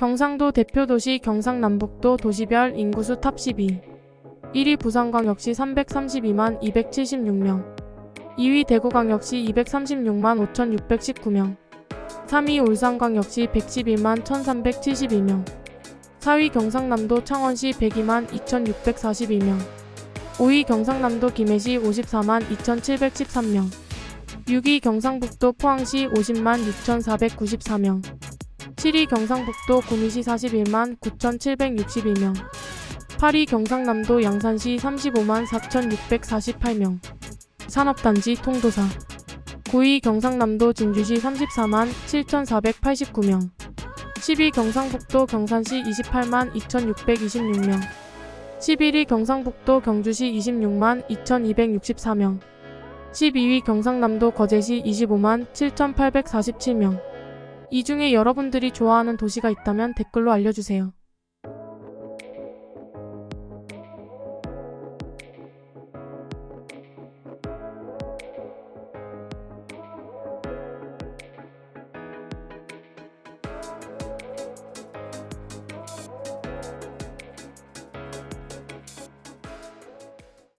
경상도 대표 도시 경상남북도 도시별 인구수 탑 12. 1위 부산광역시 332만 276명. 2위 대구광역시 236만 5619명. 3위 울산광역시 111만 1372명. 4위 경상남도 창원시 102만 2642명. 5위 경상남도 김해시 54만 2713명. 6위 경상북도 포항시 50만 6494명. 7위 경상북도 구미시 41만 9762명. 8위 경상남도 양산시 35만 4648명. 산업단지 통도사. 9위 경상남도 진주시 34만 7489명. 10위 경상북도 경산시 28만 2626명. 11위 경상북도 경주시 26만 2264명. 12위 경상남도 거제시 25만 7847명. 이 중에 여러분들이 좋아하는 도시가 있다면 댓글로 알려주세요.